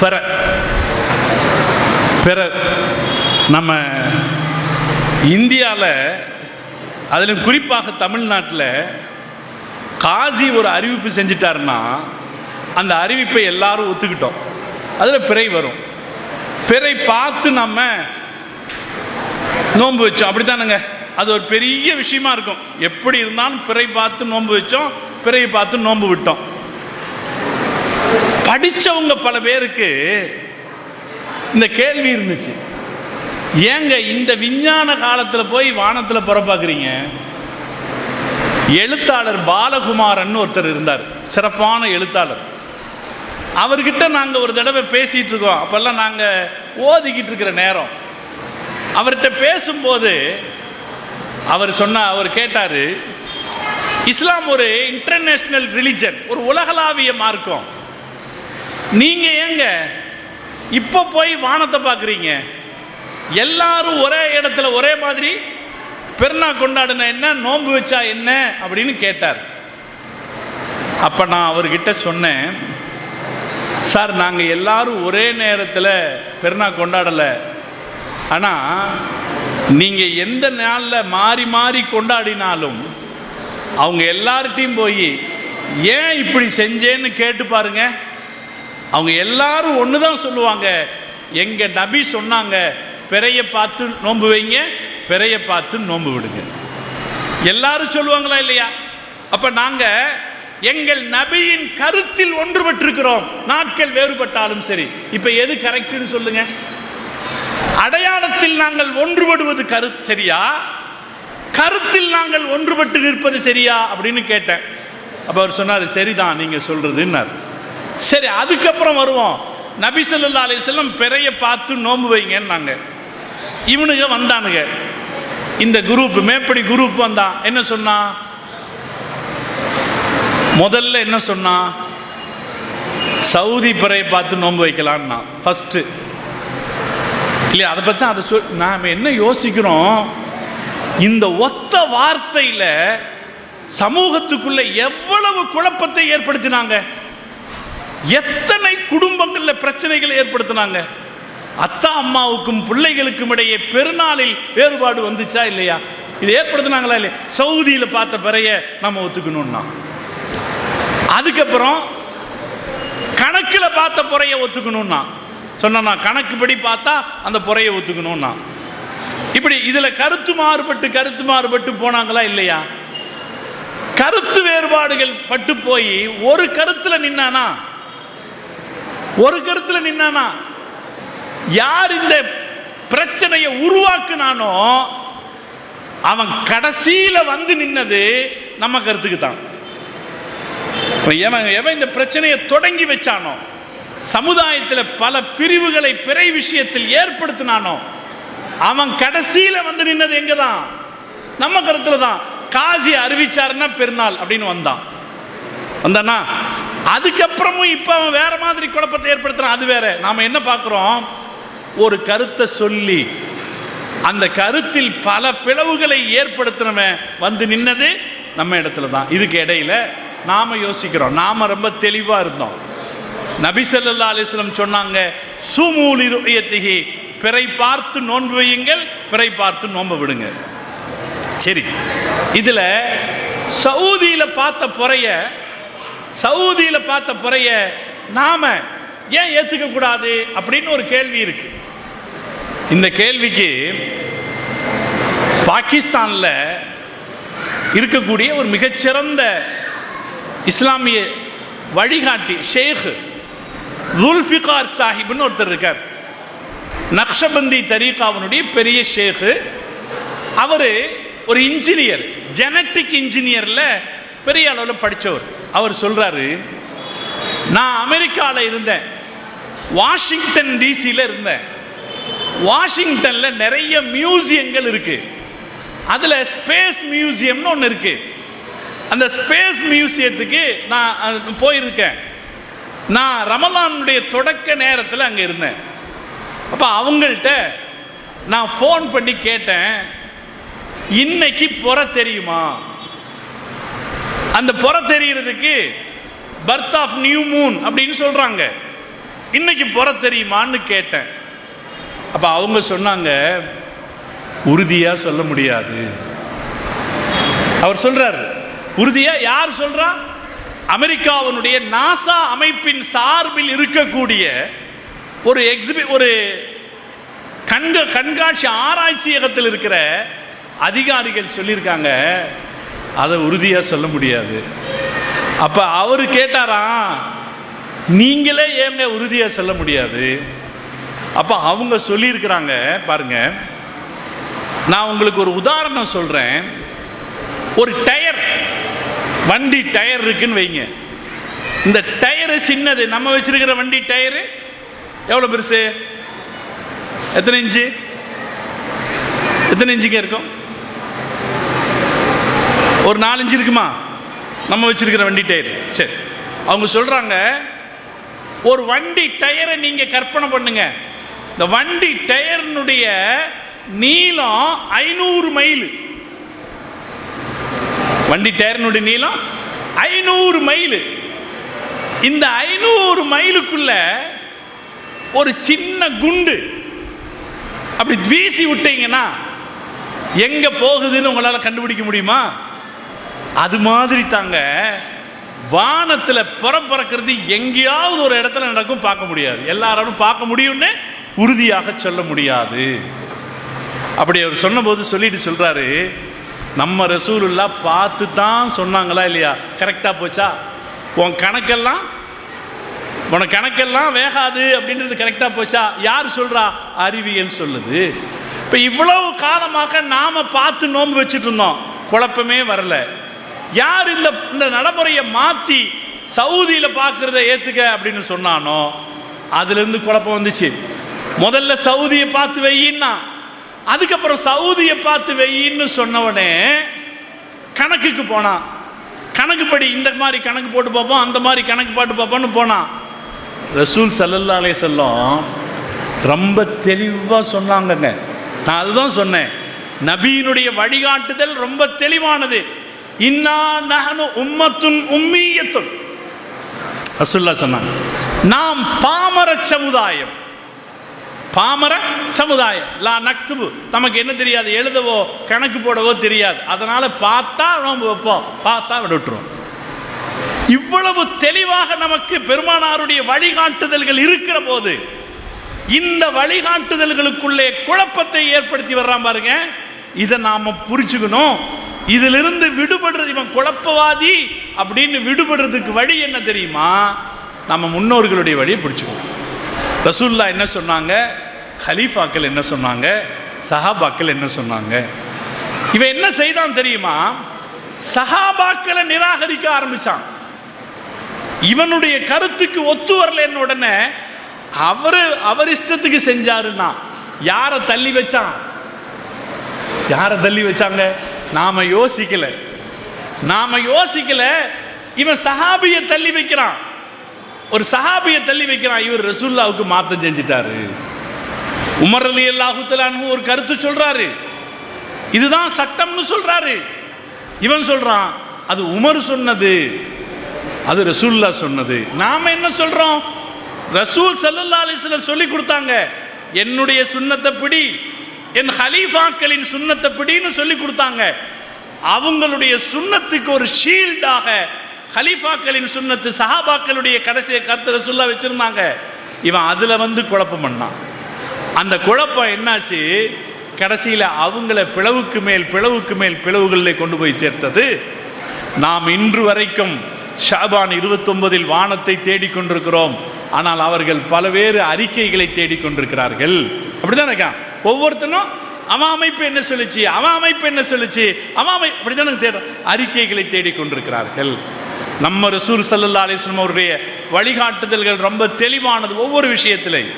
பிற பிற நம்ம இந்தியாவில் அதில் குறிப்பாக தமிழ்நாட்டில் காசி ஒரு அறிவிப்பு செஞ்சிட்டாருன்னா அந்த அறிவிப்பை எல்லாரும் ஒத்துக்கிட்டோம். அதில் பிறை வரும். பிறை பார்த்து நம்ம நோன்பு வச்சோம். அப்படித்தானுங்க. அது ஒரு பெரிய விஷயமா இருக்கும். எப்படி இருந்தாலும் பிறை பார்த்து நோன்பு வச்சோம். பிறையை பார்த்து நோன்பு விட்டோம். படித்தவங்க பல பேருக்கு இந்த கேள்வி இருந்துச்சு. ஏங்க இந்த விஞ்ஞான காலத்தில் போய் வானத்தில் புறப்பாக்குறீங்க எழுத்தாளர் பாலகுமாரன் ஒருத்தர் இருந்தார். சிறப்பான எழுத்தாளர். அவர்கிட்ட நாங்கள் ஒரு தடவை பேசிகிட்டு இருக்கோம். அப்போல்லாம் நாங்கள் ஓதிக்கிட்டு இருக்கிற நேரம். அவர்கிட்ட பேசும்போது அவர் சொன்ன அவர் கேட்டார் இஸ்லாம் ஒரு இன்டர்நேஷ்னல் ரிலிஜன் ஒரு உலகளாவிய மார்க்கம். நீங்கள் ஏங்க இப்போ போய் வானத்தை பார்க்குறீங்க? எல்லாரும் ஒரே இடத்துல ஒரே மாதிரி பெருநா கொண்டாடின என்ன நோன்பு வச்சா என்ன அப்படின்னு கேட்டார். அப்போ நான் அவர்கிட்ட சொன்னேன் சார் நாங்கள் எல்லாரும் ஒரே நேரத்தில் பெருநா கொண்டாடலை. ஆனால் நீங்கள் எந்த நாளில் மாறி மாறி கொண்டாடினாலும் அவங்க எல்லார்ட்டையும் போய் ஏன் இப்படி செஞ்சேன்னு கேட்டு பாருங்கள் அவங்க எல்லாரும் ஒன்று தான் சொல்லுவாங்க. எங்கள் நபி சொன்னாங்க பிறைய பார்த்து நோன்பு வைங்க பிறைய பார்த்து நோன்பு விடுங்க. எல்லாரும் சொல்லுவாங்களா இல்லையா? அப்போ நாங்கள் எங்கள் நபியின் கருத்தில் ஒன்றுபட்டிருக்கிறோம். நாட்கள் வேறுபட்டாலும் சரி. இப்போ எது கரெக்டுன்னு சொல்லுங்க. அடையாளத்தில் நாங்கள் ஒன்றுபடுவது கரு சரியா? கருத்தில் நாங்கள் ஒன்றுபட்டு நிற்பது சரியா? அப்படின்னு கேட்டேன். அப்போ அவர் சொன்னார் சரிதான் நீங்கள் சொல்கிறதுன்னார் சரி அதுக்கப்புறம் வருவோம். நபி ஸல்லல்லாஹு அலைஹி பிறைய பார்த்து நோம்பு வைங்கன்னாங்க. இவனுங்க வந்தானுங்க. இந்த குரூப் மேப்படி குரூப் வந்தான் என்ன சொன்னான் முதல்ல என்ன சொன்னான் சவுதி பிறையை பார்த்து நோன்பு வைக்கலான்னா ஃபஸ்ட்டு இல்லையா? அதை பற்றி அதை சொல் நாம் என்ன யோசிக்கிறோம்? இந்த ஒத்த வார்த்தையில் சமூகத்துக்குள்ளே எவ்வளவு குழப்பத்தை ஏற்படுத்தினாங்க? எத்தனை குடும்பங்களில் பிரச்சனைகளை ஏற்படுத்தினாங்க? அத்தா அம்மாவுக்கும் பிள்ளைகளுக்கும் இடையே பெருநாளில் வேறுபாடு வந்துச்சா இல்லையா? இது ஏற்படுத்தினாங்களா இல்லையா? சவுதியில் பார்த்த பிறைய நம்ம ஒத்துக்கணும்னா. அதுக்கப்புறம் கணக்கில் பார்த்த புறைய ஒத்துக்கணும்னா. சொன்னா கணக்குப்படி பார்த்தா அந்த புறையை ஒத்துக்கணும்னா. இப்படி இதில் கருத்து மாறுபட்டு கருத்து மாறுபட்டு போனாங்களா இல்லையா? கருத்து வேறுபாடுகள் பட்டு போய் ஒரு கருத்தில் நின்னானா ஒரு கருத்தில் நின்னானா? யார் இந்த பிரச்சனையை உருவாக்குனானோ அவன் கடைசியில வந்து நின்னது நம்ம கருத்துக்கு தான் எவன் எவன் இந்த பிரச்சனையை தொடங்கி வச்சானோ சமுதாயத்தில் பல பிரிவுகளை பிறை விஷயத்தில் ஏற்படுத்தினானோ அவன் கடைசியில் வந்து நின்னது எங்க தான் நம்ம கருத்தில் தான் காசி அறிவிச்சாருன்னா பெருநாள் அப்படின்னு வந்தான். வந்தானா? அதுக்கப்புறமும் இப்போ அவன் வேற மாதிரி குழப்பத்தை ஏற்படுத்துறான். அது வேற. நாம என்ன பார்க்குறோம்? ஒரு கருத்தை சொல்லி அந்த கருத்தில் பல பிளவுகளை ஏற்படுத்தினவன் வந்து நின்னது நம்ம இடத்துல தான் இதுக்கு இடையில நாம யோசிக்கிறோம். நாம ரொம்ப தெளிவாக இருந்தோம். நபிசல்லா அலிஸ்லம் சொன்னாங்க சுமூலி ருயத்திஹி. பிறை பார்த்து நோன்பு வையுங்கள் பிறை பார்த்து நோன்பு விடுங்க. சரி. இதில் சவுதியில் பார்த்த பொறைய சவுதியில பார்த்த பொறைய நாம ஏன் ஏத்துக்க கூடாது அப்படின்னு ஒரு கேள்வி இருக்கு. இந்த கேள்விக்கு பாகிஸ்தானில் இருக்கக்கூடிய ஒரு மிகச்சிறந்த இஸ்லாமிய வழிகாட்டி ஷேக் துல்ஃபிகார் சாஹிப்னு ஒருத்தர் இருக்கார். நக்ஷபந்தி தரீகாவினுடைய பெரிய ஷேக்கு அவர் ஒரு இன்ஜினியர் ஜெனட்டிக் இன்ஜினியரில் பெரிய அளவில் படித்தவர் அவர் சொல்கிறாரு நான் அமெரிக்காவில் இருந்தேன். வாஷிங்டன் டிசியில் இருந்தேன். வாஷிங்டனில் நிறைய மியூசியங்கள் இருக்குது அதில் ஸ்பேஸ் மியூசியம்னு ஒன்று இருக்குது அந்த ஸ்பேஸ் மியூசியத்துக்கு நான் போயிருக்கேன். நான் ரமலானுடைய தொடக்க நேரத்தில் அங்கே இருந்தேன். அப்போ அவங்கள்ட்ட நான் ஃபோன் பண்ணி கேட்டேன் இன்னைக்கு புற தெரியுமா? அந்த புற தெரியறதுக்கு பர்த் ஆஃப் நியூ மூன் அப்படின்னு சொல்கிறாங்க இன்னைக்கு புற தெரியுமான்னு கேட்டேன். அப்போ அவங்க சொன்னாங்க உறுதியாக சொல்ல முடியாது. அவர் சொல்கிறார் உறுதியாக யார் சொல்கிறா அமெரிக்காவினுடைய நாசா அமைப்பின் சார்பில் இருக்கக்கூடிய ஒரு எக்ஸிபி ஒரு கண்க கண்காட்சி ஆராய்ச்சியகத்தில் இருக்கிற அதிகாரிகள் சொல்லியிருக்காங்க அதை உறுதியாக சொல்ல முடியாது. அப்போ அவர் கேட்டாராம் நீங்களே ஏங்க உறுதியாக சொல்ல முடியாது? அப்போ அவங்க சொல்லியிருக்கிறாங்க பாருங்க. நான் உங்களுக்கு ஒரு உதாரணம் சொல்கிறேன் ஒரு டயர் வண்டி டயர் இருக்குன்னு வைங்க. இந்த டயரு சின்னது நம்ம வச்சிருக்கிற வண்டி டயரு எவ்வளோ பெருசு? எத்தனை இன்ச்சு? எத்தனை இன்ச்சுங்க இருக்கும்? ஒரு நாலஞ்சு இருக்குமா? நம்ம வச்சிருக்கிற வண்டி டயர். சரி. அவங்க சொல்றாங்க ஒரு வண்டி டயரை நீங்க கற்பனை பண்ணுங்க. இந்த வண்டி டயர்னுடைய நீளம் ஐநூறு மைல். வண்டி டயர்னுடைய நீளம் ஐநூறு மைல். இந்த ஐநூறு மைலுக்குள்ள ஒரு சின்ன குண்டு அப்படி வீசி விட்டீங்கன்னா எங்க போகுதுன்னு உங்களால் கண்டுபிடிக்க முடியுமா? அது மாதிரி தாங்க வானத்தில் புறப்பறக்கிறது எங்கேயாவது ஒரு இடத்துல நடக்கும் பார்க்க முடியாது. எல்லாராலும் பார்க்க முடியும்னு உறுதியாக சொல்ல முடியாது. அப்படி அவர் சொன்னபோது சொல்லிட்டு சொல்கிறாரு நம்ம ரசூலுல்லா பார்த்து தான் சொன்னாங்களா இல்லையா? கரெக்டாக போச்சா? உன் கணக்கெல்லாம் உன கணக்கெல்லாம் வேகாது அப்படின்றது கரெக்டாக போச்சா? யார் சொல்கிறா அறிவியல் சொல்லுது. இப்போ இவ்வளவு காலமாக நாம் பார்த்து நோன்பு வச்சுட்டு இருந்தோம். குழப்பமே வரலை. யார் இந்த இந்த நடைமுறையை மாற்றி சவுதியில் பார்க்குறத ஏற்றுக்க அப்படின்னு சொன்னானோ அதுலேருந்து குழப்பம் வந்துச்சு. முதல்ல சவுதியை பார்த்து வையின்னா அதுக்கப்புறம் சவுதியை பார்த்து வெய்யின்னு சொன்னவனே கணக்குக்கு போனான். கணக்குப்படி இந்த மாதிரி கணக்கு போட்டு பார்ப்போம் அந்த மாதிரி கணக்கு போட்டு பார்ப்போம்னு போனான். ரசூல் சல்லல்லா அலைஹி ரொம்ப தெளிவாக சொன்னாங்கங்க. நான் அதுதான் சொன்னேன். நபியினுடைய வழிகாட்டுதல் ரொம்ப தெளிவானது. இன்னா நஹனு உம்மத்துன் உம்மியத்துன். ரசூல்லா சொன்னாங்க நாம் பாமர சமுதாயம். பாமர சமுதாயம். லா நக்துபு நமக்கு என்ன தெரியாது எழுதவோ கணக்கு போடவோ தெரியாது. அதனால பார்த்தா நோம்பு வைப்போம் பார்த்தா விட்டுருவோம் இவ்வளவு தெளிவாக நமக்கு பெருமானாருடைய வழிகாட்டுதல்கள் இருக்கிற போது இந்த வழிகாட்டுதல்களுக்குள்ளே குழப்பத்தை ஏற்படுத்தி வர்றான் பாருங்க. இதை நாம புரிச்சுக்கணும் இதிலிருந்து விடுபடுறது இவன் குழப்பவாதி அப்படின்னு விடுபடுறதுக்கு வழி என்ன தெரியுமா? நம்ம முன்னோர்களுடைய வழியை பிடிச்சிக்கணும் ரசூல்லா என்ன சொன்னாங்க? ஹலீஃபாக்கள் என்ன சொன்னாங்க? சஹாபாக்கள் என்ன சொன்னாங்க? இவன் என்ன செய்தான் தெரியுமா? சஹாபாக்களை நிராகரிக்க ஆரம்பிச்சான். இவனுடைய கருத்துக்கு ஒத்து வரலன்னு உடனே அவரு அவர் இஷ்டத்துக்கு செஞ்சாருன்னா யாரை தள்ளி வச்சான்? யாரை தள்ளி வச்சாங்க? நாம யோசிக்கல. நாம யோசிக்கல இவன் சஹாபியை தள்ளி வைக்கிறான். ஒரு சஹாபியை தள்ளி வைக்கிறான். இவர் ரசூல்லாவுக்கு மாத்தம் செஞ்சிட்டாரு. உமர் அலி அல்லாஹுத்தலான்னு ஒரு கருத்து சொல்றாரு. இதுதான் சட்டம்னு சொல்றாரு. இவன் சொல்றான் அது உமர் சொன்னது அது ரசூல்லா சொன்னது. நாம என்ன சொல்றோம்? ரசூல் சல்லல்லா அலிஸ்ல சொல்லி கொடுத்தாங்க. என்னுடைய சுண்ணத்தை பிடி என் ஹலீஃபாக்களின் சுண்ணத்தை பிடின்னு சொல்லி கொடுத்தாங்க. அவங்களுடைய சுண்ணத்துக்கு ஒரு ஷீல்டாக ஹலீஃபாக்களின் சுண்ணத்து சஹாபாக்களுடைய கடைசியை கருத்தரை சொல்ல வச்சுருந்தாங்க. இவன் அதில் வந்து குழப்பம் பண்ணான். அந்த குழப்பம் என்னாச்சு? கடைசியில் அவங்கள பிளவுக்கு மேல் பிளவுக்கு மேல் பிளவுகளில் கொண்டு போய் சேர்த்தது. நாம் இன்று வரைக்கும் ஷாபான் இருபத்தொன்பதில் வானத்தை தேடிக்கொண்டிருக்கிறோம் ஆனால் அவர்கள் பலவேறு அறிக்கைகளை தேடிக்கொண்டிருக்கிறார்கள் அப்படிதான் இருக்கான் ஒவ்வொருத்தனும் அவன் அமைப்பு என்ன சொல்லுச்சு அவன் அமைப்பு என்ன சொல்லுச்சு அவன் அமை அப்படிதான் தேட அறிக்கைகளை தேடிக்கொண்டிருக்கிறார்கள். நம்ம ரசூல் சல்லல்லா அலிஸ்லம் அவருடைய வழிகாட்டுதல்கள் ரொம்ப தெளிவானது ஒவ்வொரு விஷயத்திலையும்.